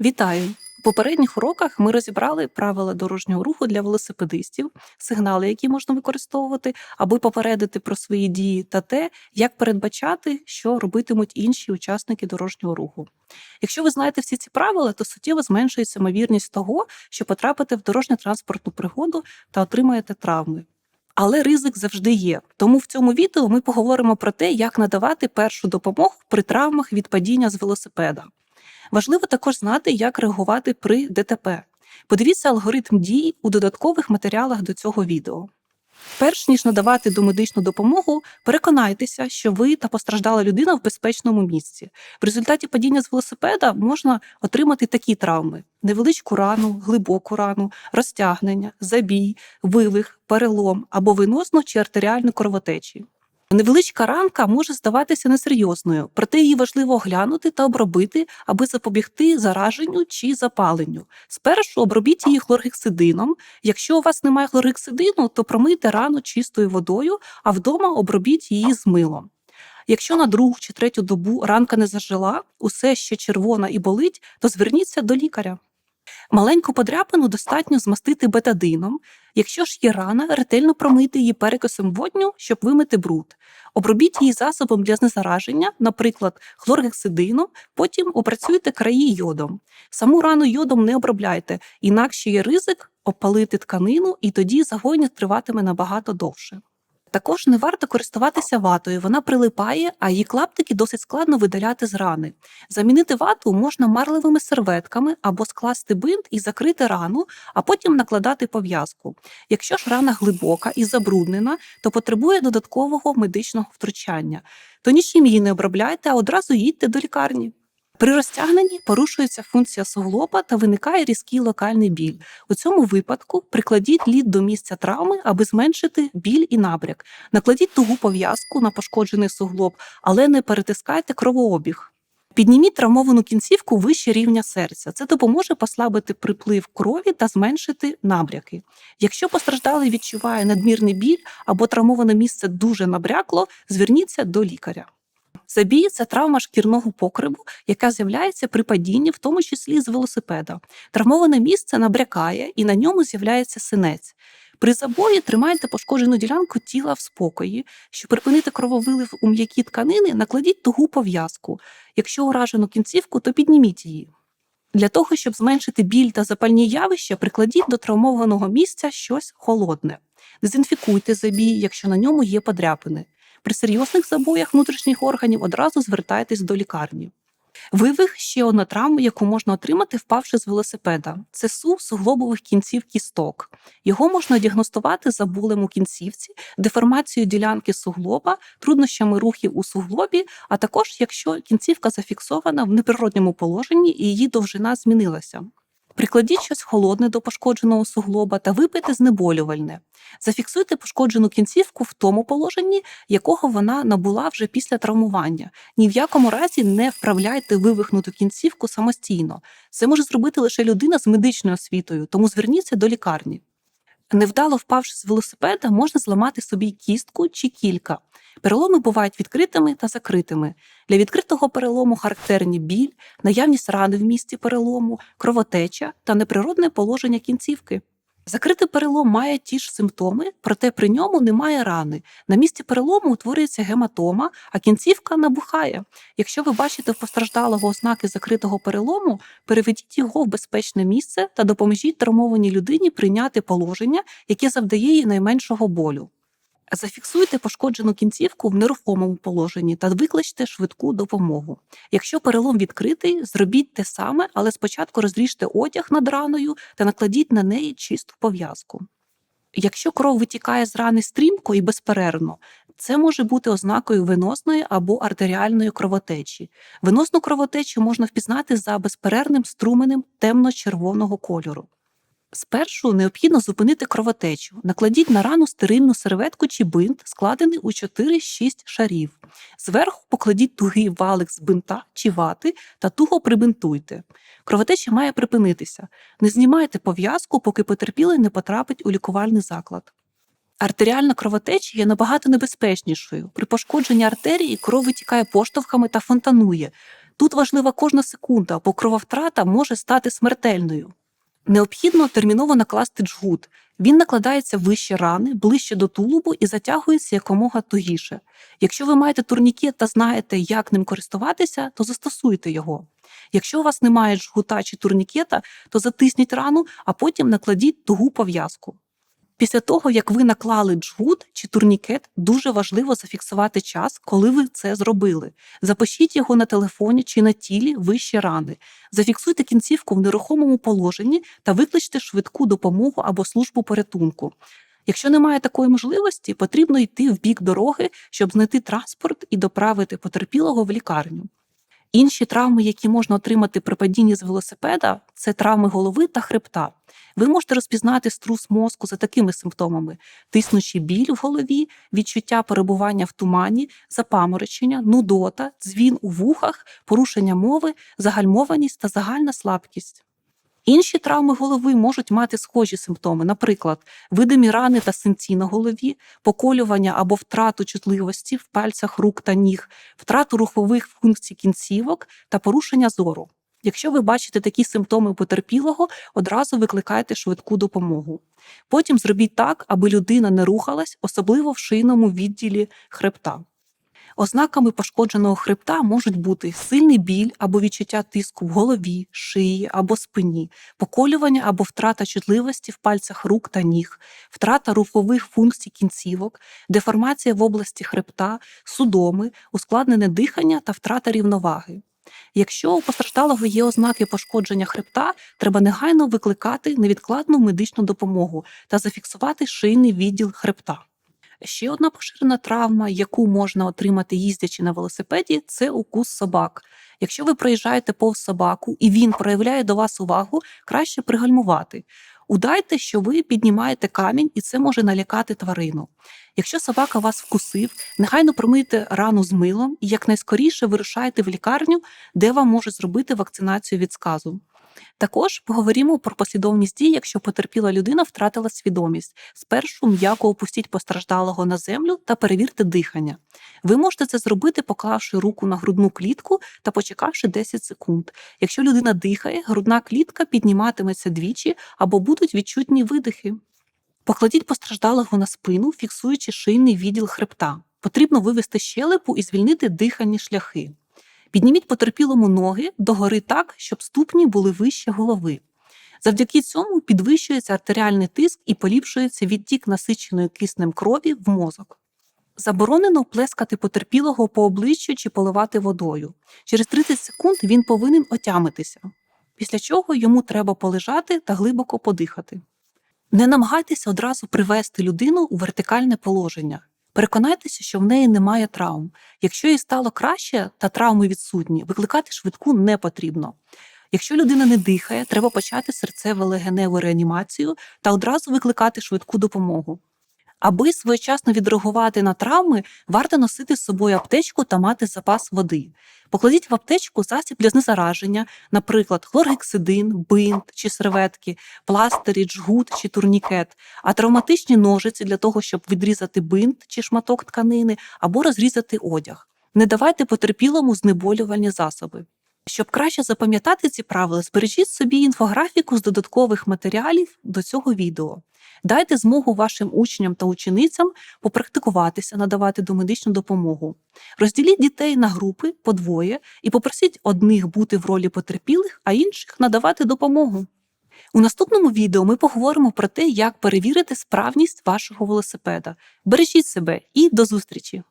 Вітаю! У попередніх уроках ми розібрали правила дорожнього руху для велосипедистів, сигнали, які можна використовувати, аби попередити про свої дії, та те, як передбачати, що робитимуть інші учасники дорожнього руху. Якщо ви знаєте всі ці правила, то суттєво зменшується ймовірність того, що потрапите в дорожньо-транспортну пригоду та отримаєте травми. Але ризик завжди є. Тому в цьому відео ми поговоримо про те, як надавати першу допомогу при травмах від падіння з велосипеда. Важливо також знати, як реагувати при ДТП. Подивіться алгоритм дій у додаткових матеріалах до цього відео. Перш ніж надавати домедичну допомогу, переконайтеся, що ви та постраждала людина в безпечному місці. В результаті падіння з велосипеда можна отримати такі травми: невеличку рану, глибоку рану, розтягнення, забій, вивих, перелом або венозну чи артеріальну кровотечі. Невеличка ранка може здаватися несерйозною, проте її важливо оглянути та обробити, аби запобігти зараженню чи запаленню. Спершу обробіть її хлоргексидином. Якщо у вас немає хлоргексидину, то промийте рану чистою водою, а вдома обробіть її з милом. Якщо на другу чи третю добу ранка не зажила, усе ще червона і болить, то зверніться до лікаря. Маленьку подряпину достатньо змастити бетадином. Якщо ж є рана, ретельно промийте її перекисом водню, щоб вимити бруд. Обробіть її засобом для знезараження, наприклад, хлоргексидином, потім опрацюйте краї йодом. Саму рану йодом не обробляйте, інакше є ризик опалити тканину, і тоді загоєння триватиме набагато довше. Також не варто користуватися ватою, вона прилипає, а її клаптики досить складно видаляти з рани. Замінити вату можна марливими серветками або скласти бинт і закрити рану, а потім накладати пов'язку. Якщо ж рана глибока і забруднена, то потребує додаткового медичного втручання. То нічим її не обробляйте, а одразу їдьте до лікарні. При розтягненні порушується функція суглоба та виникає різкий локальний біль. У цьому випадку прикладіть лід до місця травми, аби зменшити біль і набряк. Накладіть тугу пов'язку на пошкоджений суглоб, але не перетискайте кровообіг. Підніміть травмовану кінцівку вище рівня серця. Це допоможе послабити приплив крові та зменшити набряки. Якщо постраждалий відчуває надмірний біль або травмоване місце дуже набрякло, зверніться до лікаря. Забій це травма шкірного покриву, яка з'являється при падінні, в тому числі з велосипеда. Травмоване місце набрякає і на ньому з'являється синець. При забої тримайте пошкоджену ділянку тіла в спокої. Щоб припинити крововилив у м'які тканини, накладіть тугу пов'язку. Якщо уражену кінцівку, то підніміть її. Для того, щоб зменшити біль та запальні явища, прикладіть до травмованого місця щось холодне. Дезінфікуйте забій, якщо на ньому є подряпини. При серйозних забоях внутрішніх органів одразу звертайтесь до лікарні. Вивих ще одна травма, яку можна отримати, впавши з велосипеда. Це сув суглобових кінців кісток. Його можна діагностувати забулем у кінцівці, деформацією ділянки суглоба, труднощами рухів у суглобі, а також якщо кінцівка зафіксована в неприродньому положенні і її довжина змінилася. Прикладіть щось холодне до пошкодженого суглоба та випийте знеболювальне. Зафіксуйте пошкоджену кінцівку в тому положенні, якого вона набула вже після травмування. Ні в якому разі не вправляйте вивихнуту кінцівку самостійно. Це може зробити лише людина з медичною освітою, тому зверніться до лікарні. Невдало впавши з велосипеда, можна зламати собі кістку чи кілька. Переломи бувають відкритими та закритими. Для відкритого перелому характерні біль, наявність рани в місці перелому, кровотеча та неприродне положення кінцівки. Закритий перелом має ті ж симптоми, проте при ньому немає рани. На місці перелому утворюється гематома, а кінцівка набухає. Якщо ви бачите в постраждалого ознаки закритого перелому, переведіть його в безпечне місце та допоможіть травмованій людині прийняти положення, яке завдає їй найменшого болю. Зафіксуйте пошкоджену кінцівку в нерухомому положенні та викличте швидку допомогу. Якщо перелом відкритий, зробіть те саме, але спочатку розріжте одяг над раною та накладіть на неї чисту пов'язку. Якщо кров витікає з рани стрімко і безперервно, це може бути ознакою венозної або артеріальної кровотечі. Венозну кровотечу можна впізнати за безперервним струменем темно-червоного кольору. Спершу необхідно зупинити кровотечу. Накладіть на рану стерильну серветку чи бинт, складений у 4-6 шарів. Зверху покладіть тугий валик з бинта чи вати та туго прибинтуйте. Кровотеча має припинитися. Не знімайте пов'язку, поки потерпілий не потрапить у лікувальний заклад. Артеріальна кровотеча є набагато небезпечнішою. При пошкодженні артерії кров витікає поштовхами та фонтанує. Тут важлива кожна секунда, бо крововтрата може стати смертельною. Необхідно терміново накласти джгут. Він накладається вище рани, ближче до тулубу і затягується якомога тугіше. Якщо ви маєте турнікет та знаєте, як ним користуватися, то застосуйте його. Якщо у вас немає жгута чи турнікета, то затисніть рану, а потім накладіть тугу пов'язку. Після того, як ви наклали джгут чи турнікет, дуже важливо зафіксувати час, коли ви це зробили. Запишіть його на телефоні чи на тілі вище рани. Зафіксуйте кінцівку в нерухомому положенні та викличте швидку допомогу або службу порятунку. Якщо немає такої можливості, потрібно йти в бік дороги, щоб знайти транспорт і доправити потерпілого в лікарню. Інші травми, які можна отримати при падінні з велосипеда, це травми голови та хребта. Ви можете розпізнати струс мозку за такими симптомами: тиснучий біль в голові, відчуття перебування в тумані, запаморочення, нудота, дзвін у вухах, порушення мови, загальмованість та загальна слабкість. Інші травми голови можуть мати схожі симптоми, наприклад, видимі рани та синці на голові, поколювання або втрату чутливості в пальцях рук та ніг, втрату рухових функцій кінцівок та порушення зору. Якщо ви бачите такі симптоми потерпілого, одразу викликайте швидку допомогу. Потім зробіть так, аби людина не рухалась, особливо в шийному відділі хребта. Ознаками пошкодженого хребта можуть бути сильний біль або відчуття тиску в голові, шиї або спині, поколювання або втрата чутливості в пальцях рук та ніг, втрата рухових функцій кінцівок, деформація в області хребта, судоми, ускладнене дихання та втрата рівноваги. Якщо у постраждалого є ознаки пошкодження хребта, треба негайно викликати невідкладну медичну допомогу та зафіксувати шийний відділ хребта. Ще одна поширена травма, яку можна отримати їздячи на велосипеді, це укус собак. Якщо ви проїжджаєте повз собаку і він проявляє до вас увагу, краще пригальмувати. Удайте, що ви піднімаєте камінь, і це може налякати тварину. Якщо собака вас вкусив, негайно промийте рану з милом і якнайскоріше вирушайте в лікарню, де вам може зробити вакцинацію від сказу. Також поговоримо про послідовність дій, якщо потерпіла людина втратила свідомість. Спершу м'яко опустіть постраждалого на землю та перевірте дихання. Ви можете це зробити, поклавши руку на грудну клітку та почекавши 10 секунд. Якщо людина дихає, грудна клітка підніматиметься двічі або будуть відчутні видихи. Покладіть постраждалого на спину, фіксуючи шийний відділ хребта. Потрібно вивести щелепу і звільнити дихальні шляхи. Підніміть потерпілому ноги догори так, щоб ступні були вище голови. Завдяки цьому підвищується артеріальний тиск і поліпшується відтік насиченої киснем крові в мозок. Заборонено плескати потерпілого по обличчю чи поливати водою. Через 30 секунд він повинен отямитися, після чого йому треба полежати та глибоко подихати. Не намагайтеся одразу привести людину у вертикальне положення. Переконайтеся, що в неї немає травм. Якщо їй стало краще та травми відсутні, викликати швидку не потрібно. Якщо людина не дихає, треба почати серцево-легеневу реанімацію та одразу викликати швидку допомогу. Аби своєчасно відреагувати на травми, варто носити з собою аптечку та мати запас води. Покладіть в аптечку засіб для знезараження, наприклад, хлоргексидин, бинт чи серветки, пластирі, джгут чи турнікет, а травматичні ножиці для того, щоб відрізати бинт чи шматок тканини або розрізати одяг. Не давайте потерпілому знеболювальні засоби. Щоб краще запам'ятати ці правила, збережіть собі інфографіку з додаткових матеріалів до цього відео. Дайте змогу вашим учням та ученицям попрактикуватися, надавати домедичну допомогу. Розділіть дітей на групи по двоє і попросіть одних бути в ролі потерпілих, а інших надавати допомогу. У наступному відео ми поговоримо про те, як перевірити справність вашого велосипеда. Бережіть себе і до зустрічі!